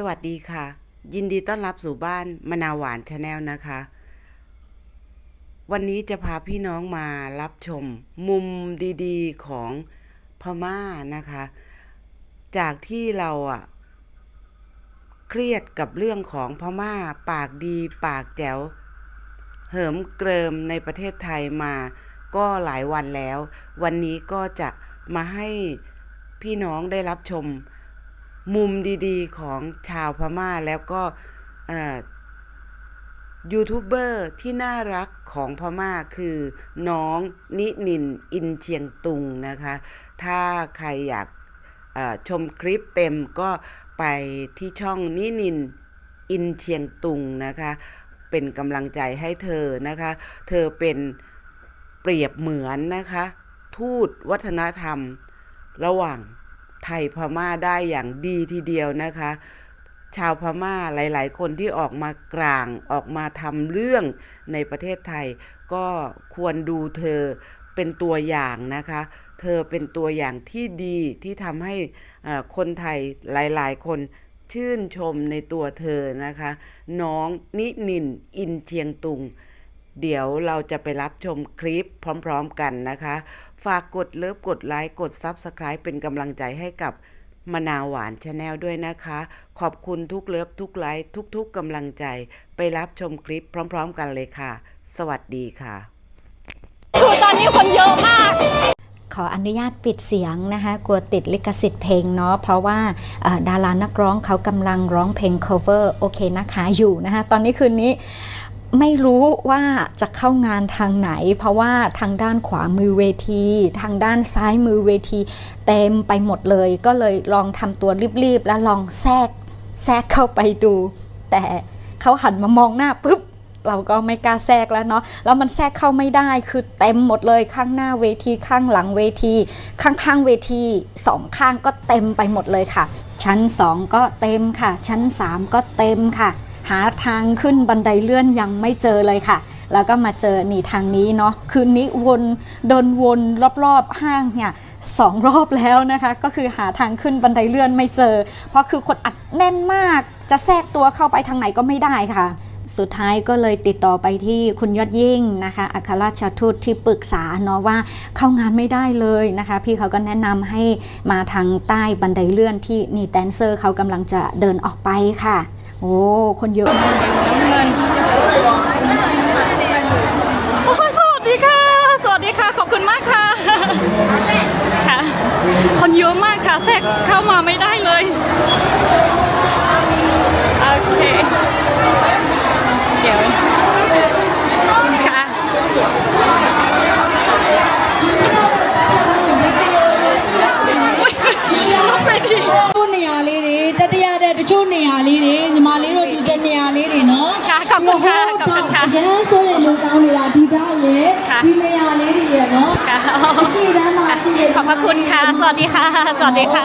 สวัสดีค่ะ ยินดีต้อนรับสู่บ้านมะนาวหวานชาแนลนะคะ วันนี้จะพาพี่น้องมารับชมมุมดีๆของพม่านะคะ จากที่เราอะเครียดกับเรื่องของพม่า ปากดีปากแจ๋ว เหิมเกริมในประเทศไทยมาก็หลายวันแล้ว วันนี้ก็จะมาให้พี่น้องได้รับชม มุมดีๆ ของชาวพม่าแล้วก็ยูทูบเบอร์ที่น่ารักของพม่าคือน้องนินินอินเชียงตุงนะคะ ถ้าใครอยากชมคลิปเต็มก็ไปที่ช่องนินินอินเชียงตุงนะคะ เป็นกำลังใจให้เธอนะคะ เธอเป็นเปรียบเหมือนนะคะ ทูตวัฒนธรรมระหว่าง ไทยพม่าได้อย่างดีทีเดียวนะคะ ชาวพม่าหลาย ๆ คนที่ออกมากลางออกมาทำเรื่องในประเทศไทย ก็ควรดูเธอเป็นตัวอย่างนะคะ เธอเป็นตัวอย่างที่ดีที่ทำให้คนไทยหลาย ๆ คนชื่นชมในตัวเธอนะคะ น้องนินินอินเชียงตุง เดี๋ยวเราจะไปรับชมคลิปพร้อม ๆ กันนะคะากกดเลิฟกดไลค์กด Subscribe เป็นกำลังใจให้กับมะนาวหวานชาแนลด้วยนะคะ ขอบคุณทุกเลิฟทุกไลค์ทุกๆกำลังใจ ไปรับชมคลิปพร้อมๆกันเลยค่ะ สวัสดีค่ะ คือตอนนี้คนเยอะมาก ขออนุญาตปิดเสียงนะคะ กลัวติดลิขสิทธิ์เพลงเนาะ เพราะว่าเอ่อดารานักร้องเขากำลังร้องเพลง cover โอเคนะคะ อยู่นะคะ ตอนนี้คืนนี้ ไม่รู้ว่าจะเข้างานทางไหน เพราะว่าทางด้านขวามือเวที ทางด้านซ้ายมือเวที เต็มไปหมดเลย ก็เลยลองทำตัวรีบๆ แล้วลองแทรกแทรกเข้าไปดู แต่เขาหันมามองหน้าปุ๊บเราก็ไม่กล้าแทรกแล้วเนาะ แล้วมันแทรกเข้าไม่ได้ คือเต็มหมดเลยข้างหน้าเวทีข้างหลังเวที ข้างๆเวทีสองข้างก็เต็มไปหมดเลยค่ะ ชั้น 2 ก็เต็มค่ะ ชั้น 3 ก็เต็มค่ะ หาทางขึ้นบันไดเลื่อนยังไม่เจอเลยค่ะ แล้วก็มาเจอนี่ทางนี้เนาะคืนนี้วนเดินวนรอบๆห้างเนี่ยสองรอบแล้วนะคะ ก็คือหาทางขึ้นบันไดเลื่อนไม่เจอ เพราะคือคนอัดแน่นมากจะแทรกตัวเข้าไปทางไหนก็ไม่ได้ค่ะสุดท้ายก็เลยติดต่อไปที่คุณยอดยิ่งนะคะอัครราชทูตที่ปรึกษาเนาะว่าเข้างานไม่ได้เลยนะคะ พี่เขาก็แนะนำให้มาทางใต้บันไดเลื่อนที่นี่แดนเซอร์เขากำลังจะเดินออกไปค่ะ โอ้ คนเยอะมากเงินโอ้สวัสดีค่ะ สวัสดีค่ะ ขอบคุณมากค่ะ ค่ะ คนเยอะมากค่ะ แทรกเข้ามาไม่ได้เลย โอเค เดี๋ยวค่ะ ขอบคุณค่ะขอบคุณค่ะရဲဆိုရင်လူကောင်းနေတာဒီတားရေဒီနေရာလေးတွေရေနော်ရှိတမ်းမှာขอบคุณค่ะ สวัสดีค่ะ สวัสดีค่ะ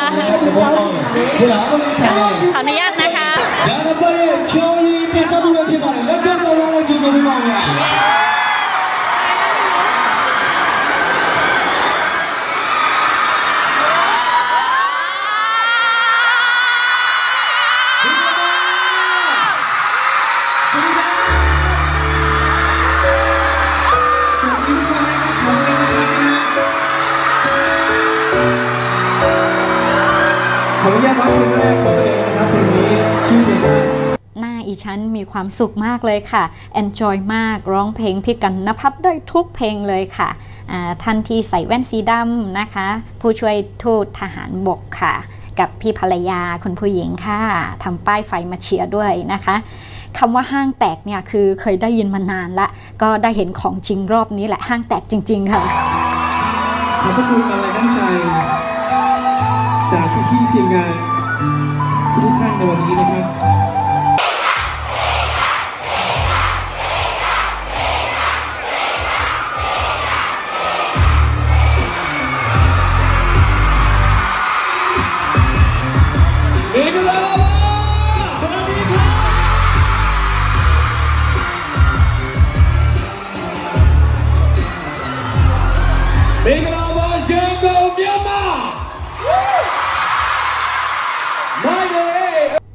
ขออนุญาตนะคะยานาเปย์ชอลีเทสบุรีที่บ้านและก็ตลาดจุฬาลงกรณ์ อนุญาตร้องเพลงแรกของตัวเองนะครับเพลงนี้ชื่อเพลงว่าหน้าอีฉันมีความสุขมากเลยค่ะ enjoy มาก ร้องเพลงพี่กันนภัทรได้ทุกเพลงเลยค่ะอ่าท่านที่ใส่แว่นสีดำนะคะ ผู้ช่วยทูตทหารบกค่ะ กับพี่ภรรยาคุณผู้หญิงค่ะทำป้ายไฟมาเชียร์ด้วยนะคะคำว่าห้างแตกเนี่ยคือเคยได้ยินมานานละ ก็ได้เห็นของจริงรอบนี้แหละห้างแตกจริง ๆ ค่ะขอบพระคุณอะไรน้ำใจ จากพี่ๆทีมงานทุกท่านในวันนี้นะครับ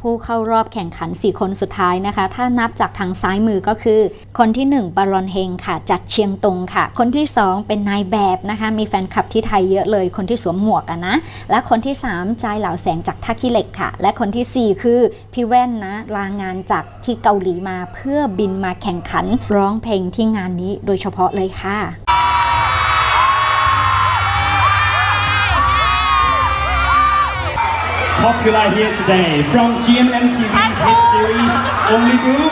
ผู้เข้ารอบแข่งขัน 4 คนสุดท้ายนะคะ ถ้านับจากทางซ้ายมือก็คือ คนที่ 1 บารอนเฮงค่ะ จากเชียงตุงค่ะ คนที่ 2 เป็นนายแบบนะคะ มีแฟนคลับที่ไทยเยอะเลย คนที่สวมหมวกอะนะ และคนที่3จเหล่าแสงจากท่าขี้เหล็กค่ะ และคนทีสี่ 4 คือพี่แว่นนะลางานจากที่เกาหลีมาเพื่อบินมาแข่งขันร้องเพลงที่งานนี้โดยเฉพาะเลยค่ะ popular here today from GMMTV's hit series Only Group.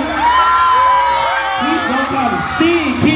Please welcome C.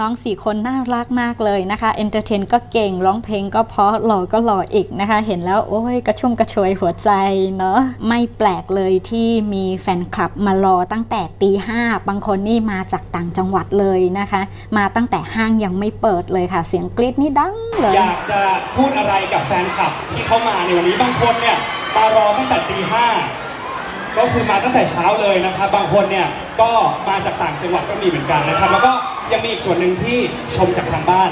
น้องๆ4คนน่ารักมากเลยนะคะเอนเตอร์เทนก็เก่งร้องเพลงก็เพราะหล่อก็หล่ออีกนะคะ เห็นแล้วโอ้ยกระชุ่มกระชวยหัวใจเนาะไม่แปลกเลยที่มีแฟนคลับมารอตั้งแต่ตีห้าบางคนนี่มาจากต่างจังหวัดเลยนะคะ มาตั้งแต่ห้างยังไม่เปิดเลยค่ะ เสียงกรี๊ดนี่ดังเลยอยากจะพูดอะไรกับแฟนคลับที่เข้ามาในวันนี้บางคนเนี่ยมารอตั้งแต่ตีห้า ก็คือมาตั้งแต่เช้าเลยนะครับ บางคนเนี่ยก็มาจากต่างจังหวัดก็มีเหมือนกันนะครับ แล้วก็ยังมีอีกส่วนหนึ่งที่ชมจากทางบ้าน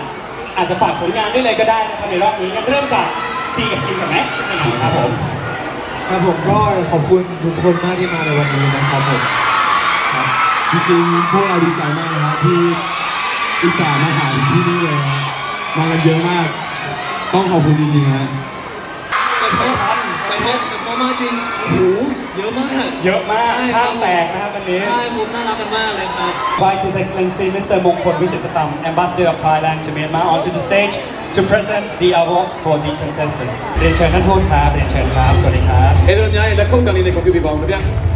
อาจจะฝากผลงานได้เลยก็ได้นะครับในรอบนี้งั้นเริ่มจากซีกับทีมกับแม็กซ์นะครับผมครับผมก็ขอบคุณทุกคนมากที่มาในวันนี้นะครับผมจริงๆพวกเราดีใจมากนะครับที่อุตส่าห์มาหาถึงที่นี่เลยนะมากันเยอะมาก ต้องขอบคุณจริงๆนะไปพบไปพบไปพบมาจริงโอ้โหเยอะมาก เยอะมากใช่ครับข้ามแตกนะครับวันนี้ ใช่ผมน่ารักกันมากเลยครับ Invite His Excellency Mr. Mongkol Visisatam, Ambassador of Thailand to Myanmar, onto the stage to present the awards for the contestant. เรียนเชิญท่านทูตครับเรียนเชิญครับ สวัสดีครับ เอเดรนยายและเข้าตาลีในคอมพิวเตอร์บอลครับ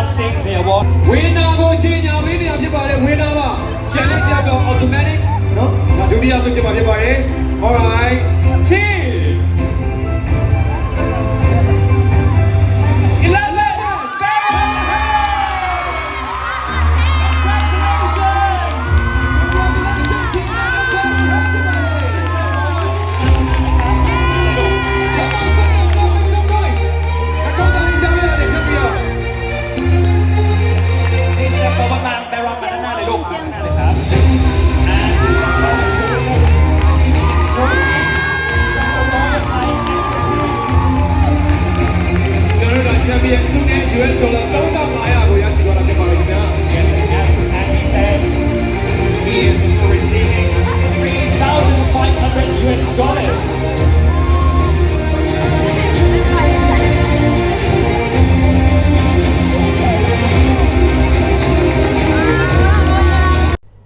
begin by announcing the award. ဝင်းနာကိုချင်းညာဝင်းနေရဖြစ်ပါတယ်ဝင်းနာပါချန်နယ်တက်တော့ automatic နော်ဒါဒုတိယဆုံးဖြစ်မှာဖြစ်ပါတယ် alright Team 11!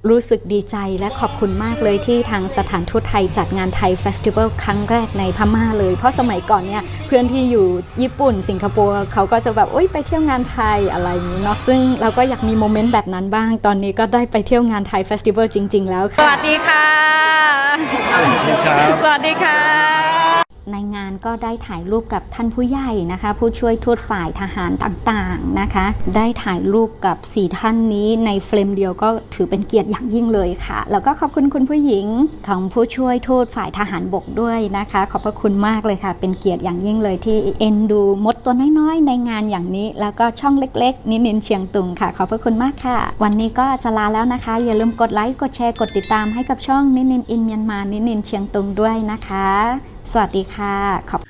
รู้สึกดีใจและขอบคุณมากเลยที่ทางสถานทูตไทยจัดงานไทยเฟสติวัลครั้งแรกในพม่าเลย เพราะสมัยก่อนเนี่ยเพื่อนที่อยู่ญี่ปุ่น สิงคโปร์เขาก็จะแบบโอ๊ยไปเที่ยวงานไทยอะไรอย่างนี้เนาะซึ่งเราก็อยากมีโมเมนต์แบบนั้นบ้าง ตอนนี้ก็ได้ไปเที่ยวงานไทยเฟสติวัลจริง ๆ แล้วสค่ะวัสดีค่ะ สวัสดีครับสวัสดีค่ะ ในงานก็ได้ถ่ายรูปกับท่านผู้ใหญ่นะคะ ผู้ช่วยทูตฝ่ายทหารต่างๆนะคะ ได้ถ่ายรูปกับ4ท่านนี้ในเฟรมเดียวก็ถือเป็นเกียรติอย่างยิ่งเลยค่ะ แล้วก็ขอบคุณคุณผู้หญิงของผู้ช่วยทูตฝ่ายทหารบกด้วยนะคะ ขอบพระคุณมากเลยค่ะ เป็นเกียรติอย่างยิ่งเลยที่เอ็นดูมดตัวน้อยๆ ในงานอย่างนี้ แล้วก็ช่องเล็กๆ นินินเชียงตุงค่ะ ขอบพระคุณมากค่ะ วันนี้ก็จะลาแล้วนะคะ อย่าลืมกดไลค์กดแชร์กดติดตามให้กับช่องนินินอินเมียนมานินินเชียงตุงด้วยนะคะ สวัสดีค่ะขอบ